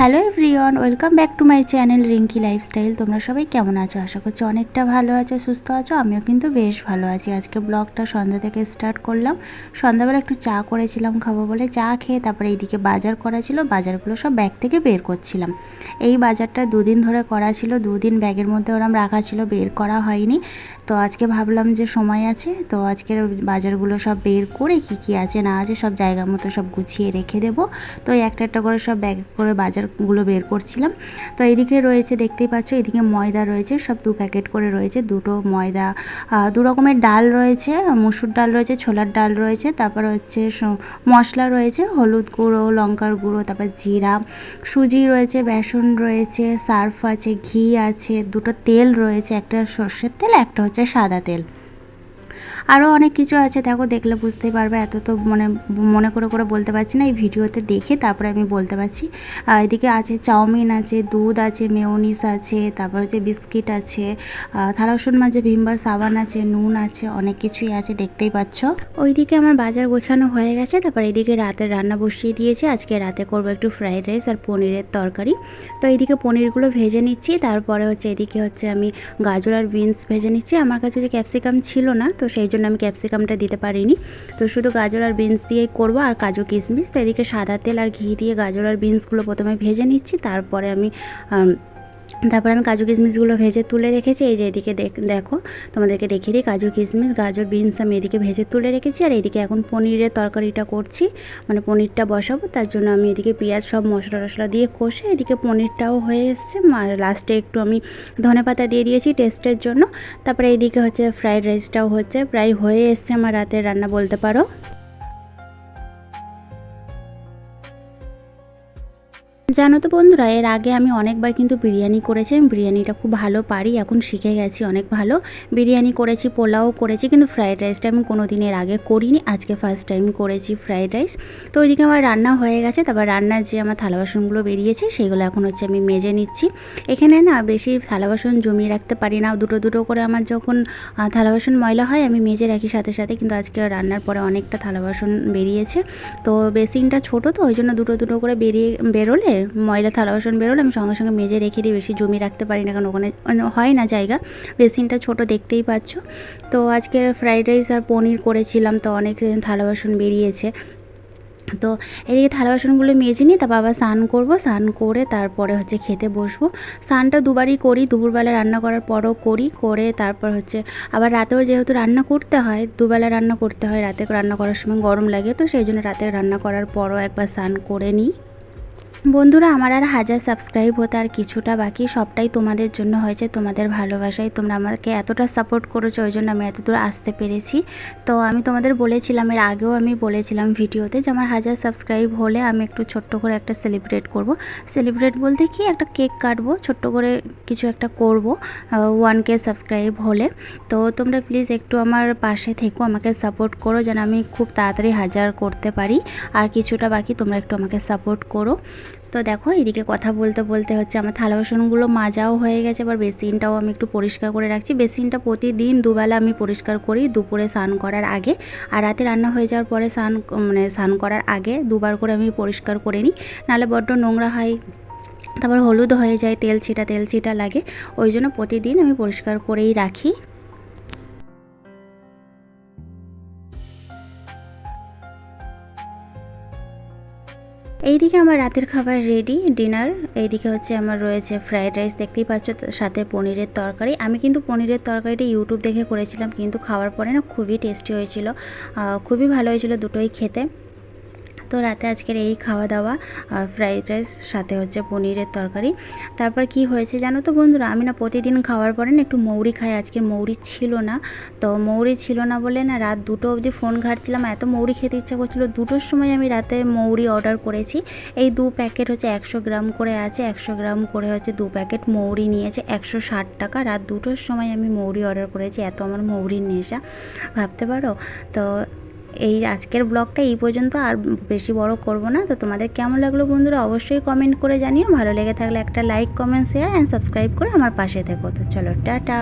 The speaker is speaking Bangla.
Hello everyone, welcome back to my channel Rinki lifestyle. তোমরা সবাই কেমন আছো? আশা করছি অনেকটা ভালো আছো, সুস্থ আছো। আমিও কিন্তু বেশ ভালো আছি। আজকে ব্লগটা সন্ধ্যা থেকে স্টার্ট করলাম। সন্ধ্যাবেলা একটু চা করেছিলাম খাব বলে। চা খেয়ে তারপরে এইদিকে বাজার করা ছিল। বাজারগুলো সব ব্যাগ থেকে বের করছিলাম। এই বাজারটা দুদিন ধরে করা ছিল। দুদিন ব্যাগের মধ্যে ওরম রাখা ছিল, বের করা হয়নি। তো আজকে ভাবলাম যে সময় আছে, তো আজকের বাজারগুলো সব বের করে কি কি আছে না আছে সব জায়গা মতো সব গুছিয়ে রেখে দেবো। তো একটা একটা করে সব ব্যাগ করে বাজারগুলো বের করছিলাম। তো এদিকে রয়েছে, দেখতেই পাচ্ছ, এদিকে ময়দা রয়েছে, সব দু প্যাকেট করে রয়েছে, দুটো ময়দা দু রকমের ডাল রয়েছে, মুসুর ডাল রয়েছে, ছোলার ডাল রয়েছে, তারপর হচ্ছে মশলা রয়েছে, হলুদ গুঁড়ো, লঙ্কার গুঁড়ো, তারপর জিরা, সুজি রয়েছে, বেসন রয়েছে, সার্ফ আছে, ঘি আছে, দুটো তেল রয়েছে, একটা সর্ষের তেল, একটা হচ্ছে সাদা তেল। আরও অনেক কিছু আছে, দেখো দেখলে বুঝতেই পারবে। এত তো মানে মনে করে করে বলতে পারছি না, এই ভিডিওতে দেখে তারপরে আমি বলতে পারছি। এদিকে আছে চাউমিন আছে, দুধ আছে, মেয়োনিস আছে, তারপর হচ্ছে বিস্কিট আছে থালাসুন মাঝে ভিমবার সাবান আছে, নুন আছে, অনেক কিছুই আছে, দেখতেই পাচ্ছ। ওইদিকে আমার বাজার গোছানো হয়ে গেছে, তারপর এদিকে রাতের রান্না বসিয়ে দিয়েছি। আজকে রাতে করব একটু ফ্রাইড রাইস আর পনিরের তরকারি। তো এইদিকে পনিরগুলো ভেজে নিচ্ছি, তারপরে হচ্ছে এদিকে হচ্ছে আমি গাজর আর বিনস ভেজে নিচ্ছি। আমার কাছে যে ক্যাপসিকাম ছিল না, তো সেই জন্য আমি ক্যাপসিকামটা দিতে পারিনি। তো শুধু গাজর আর বিনস দিয়েই করব আর কাজু কিশমিশ। তো এদিকে সাদা তেল আর ঘি দিয়ে গাজর আর বিনসগুলো প্রথমে ভেজে নিচ্ছি। তারপরে আম, তারপরে আমি কাজু কিশমিশগুলো ভেজে তুলে রেখেছি, এই যে এদিকে দেখ- তোমাদেরকে দেখিয়ে দিই, কাজু কিশমিশ, গাজর, বিনস আমি এদিকে ভেজে তুলে রেখেছি, আর এদিকে এখন পনিরের তরকারিটা করছি মানে পনিরটা বসাবো, তার জন্য আমি এদিকে পেঁয়াজ সব মশলা টশলা দিয়ে কষে, এদিকে পনিরটাও হয়ে এসছে লাস্টে একটু আমি ধনে পাতা দিয়ে দিয়েছি টেস্টের জন্য, তারপরে এইদিকে হচ্ছে ফ্রাইড রাইসটাও হচ্ছে, প্রায় হয়ে এসছে আমার রাতের রান্না বলতে পারো। জানো তো বন্ধুরা, এর আগে আমি অনেকবার কিন্তু বিরিয়ানি করেছি, আমি বিরিয়ানিটা খুব ভালো পারি, এখন শিখে গেছি অনেক ভালো। বিরিয়ানি করেছি, পোলাও করেছি, কিন্তু ফ্রায়েড রাইসটা আমি কোনো দিনের আগে করিনি, আজকে ফার্স্ট টাইম করেছি ফ্রায়েড রাইস। তো ওইদিকে আমার রান্না হয়ে গেছে, তারপর রান্নার যে আমার থালা বাসনগুলো বেরিয়েছে, সেগুলো এখন হচ্ছে আমি মেজে নিচ্ছি। এখানে না বেশি থালা বাসন জমিয়ে রাখতে পারি না, দুটো দুটো করে আমার যখন থালা বাসন ময়লা হয়, আমি মেজে রাখি সাথে সাথে, কিন্তু আজকে রান্নার পরে অনেকটা থালা বাসন বেরিয়েছে। তো বেসিনটা ছোটো তো, ওই জন্য দুটো দুটো করে বেরিয়ে, বেরোলে ময়লা থালা বাসন বেরোলে আমি সঙ্গে সঙ্গে মেজে রেখে দিই বেশি জমি রাখতে পারি না, কারণ ওখানে মানে হয় না জায়গা। বেসিনটা ছোট দেখতেই পাচ্ছ। তো আজকে ফ্রাইড রাইস আর পনির করেছিলাম, তো অনেক থালা বাসন বেরিয়েছে। তো এদিকে থালা বাসনগুলো মেজে নিই তারপর আবার স্নান করব। স্নান করে তারপরে হচ্ছে খেতে বসবো। স্নানটা দুবারই করি, দুপুরবেলা রান্না করার পরও করি, করে তারপর হচ্ছে আবার রাতেও যেহেতু রান্না করতে হয়, দুবেলা রান্না করতে হয়, রাতে রান্না করার সময় গরম লাগে, তো সেই জন্য রাতে রান্না করার পরও একবার স্নান করে নিই। বন্ধুরা, আমার আর হাজার সাবস্ক্রাইব হতে আর কিছুটা বাকি, সবটাই তোমাদের জন্য হয়েছে, তোমাদের ভালোবাসায়। তোমরা আমাকে এতটা সাপোর্ট করেছ, ওই জন্য আমি এত দূর আসতে পেরেছি। তো আমি তোমাদের বলেছিলাম, এর আগেও আমি বলেছিলাম ভিডিওতে যে, আমার হাজার সাবস্ক্রাইব হলে আমি একটু ছোট্ট করে একটা সেলিব্রেট করব। সেলিব্রেট বলতে কি, একটা কেক কাটবো, ছোট্ট করে কিছু একটা করব ওয়ান কে সাবস্ক্রাইব হলে। তো তোমরা প্লিজ একটু আমার পাশে থেকো, আমাকে সাপোর্ট করো, যেন আমি খুব তাড়াতাড়ি হাজার করতে পারি। আর কিছুটা বাকি তোমরা একটু আমাকে সাপোর্ট করো। তো দেখো, এদিকে কথা বলতে বলতে হচ্ছে আমার থালা বাসনগুলো মাজাও হয়ে গেছে। আবার বেসিনটাও আমি একটু পরিষ্কার করে রাখছি। বেসিনটা প্রতিদিন দুবেলা আমি পরিষ্কার করি দুপুরে স্নান করার আগে। আর রাতে রান্না হয়ে যাওয়ার পরে স্নান মানে স্নান করার আগে দুবার করে আমি পরিষ্কার করে নিই। নাহলে বড্ড নোংরা হয়, তারপর হলুদ হয়ে যায়, তেল ছিটা তেল ছিটা লাগে। ওই জন্য প্রতিদিন আমি পরিষ্কার করেই রাখি। এইদিকে আমার রাতের খাবার রেডি ডিনার এইদিকে হচ্ছে আমার রয়েছে ফ্রায়েড রাইস দেখতেই পাচ্ছ সাথে পনিরের তরকারি। আমি কিন্তু পনিরের তরকারিটা ইউটিউব দেখে করেছিলাম, কিন্তু খাওয়ার পরে না খুবই টেস্টি হয়েছিল। খুবই ভালো হয়েছিল দুটোই খেতে। তো রাতে আজকের এই খাওয়া দাওয়া ফ্রাইড রাইস সাথে হচ্ছে পনিরের তরকারি। তারপর কি হয়েছে জানো তো বন্ধুরা? আমি না প্রতিদিন খাওয়ার পরে না একটু মৌরি খাই। আজকে মৌরি ছিল না। তো মৌরি ছিল না বলে না রাত দুটো অবধি ফোন ঘাটছিলাম। এত মৌরি খেতে ইচ্ছা করছিল। দুটোর সময় আমি রাতে মৌরি অর্ডার করেছি। এই দু প্যাকেট হচ্ছে একশো গ্রাম করে আছে। একশো গ্রাম করে হচ্ছে দু প্যাকেট মৌরি নিয়েছে। একশো ষাট টাকা। রাত দুটোর সময় আমি মৌরি অর্ডার করেছি। এত আমার মৌরির নেশা। ভাবতে পারো? তো এই আজকের ব্লগটা এই পর্যন্ত, আর বেশি বড় করব না। তো তোমাদের কেমন লাগল বন্ধুরা অবশ্যই কমেন্ট করে জানিও। ভালো লেগে থাকলে একটা like comment share and subscribe করে আমার পাশে থেকো। তো চলো, টাটা।